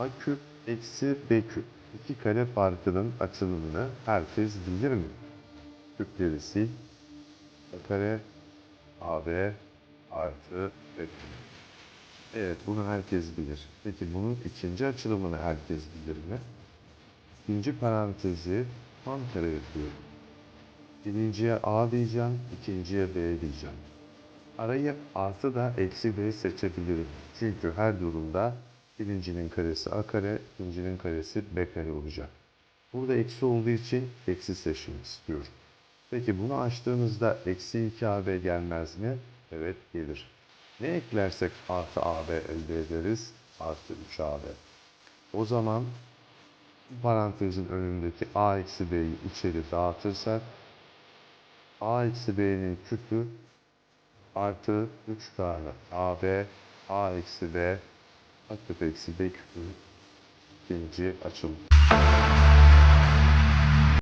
A küp eksi B küp. İki kare farkının açılımını herkes bilir mi? Küpleri sil. A kare AB artı B küp. Evet bunu herkes bilir. Peki bunun ikinci açılımını herkes bilir mi? İkinci parantezi tam kare yapıyorum. Birinciye A diyeceğim, ikinciye B diyeceğim. Arayı artı da eksi B seçebilirim. Çünkü her durumda birincinin karesi A kare, ikincinin karesi B kare olacak. Burada eksi olduğu için eksi seçmek istiyorum. Peki bunu açtığımızda eksi 2AB gelmez mi? Evet gelir. Ne eklersek artı AB elde ederiz? Artı 3AB. O zaman parantezin önündeki A eksi B'yi içeri dağıtırsak A eksi B'nin küpü artı 3 tane AB A eksi B Küp eksi B küpü ikinci açılım.